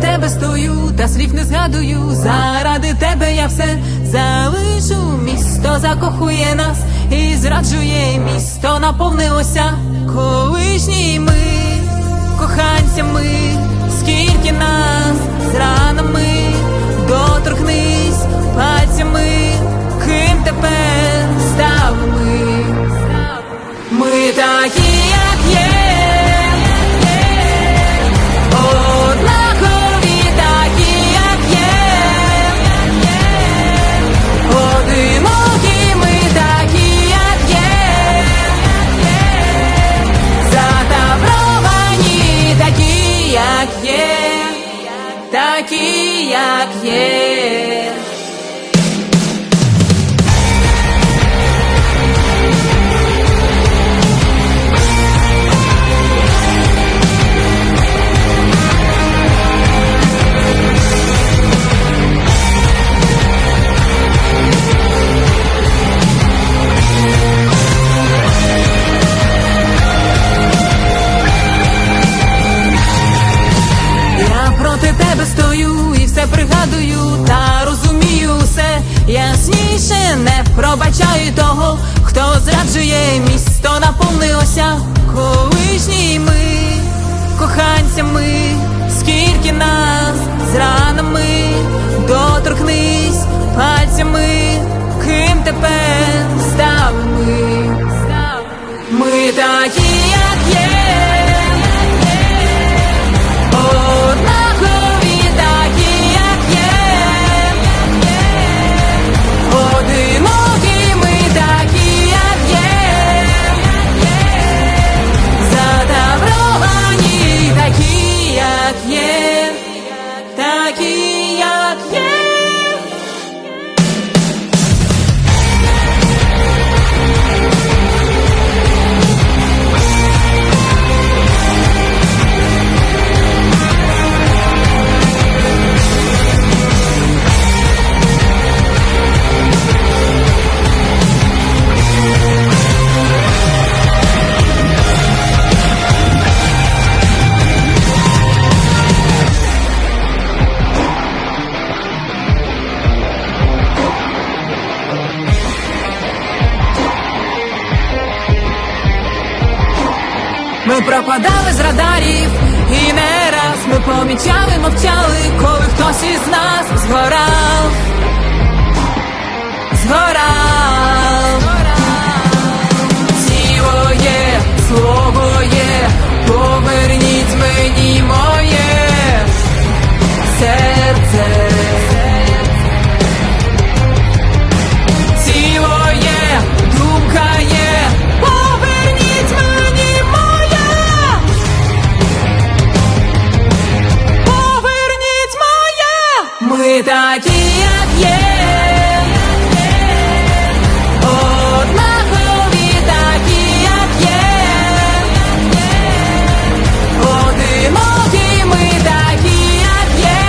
тебе стою, та слів не згадую. Заради тебе я все залишу. Місто закохує нас і зраджує місто наповнилося колишніми коханцями, скільки нас такі, як зраджує місто, наповнилося колишніми коханцями, скільки нас з ранами доторкнись пальцями, ким тепер стали ми. Ми такі, Ми пропадали з радарів, і не раз ми помічали, мовчали, коли хтось із нас згорав, такі, як є. Однакові такі, як є. Одинокі ми такі, як є.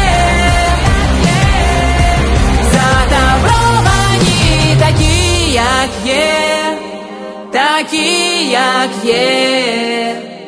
Затавровані такі, як є, такі, як є.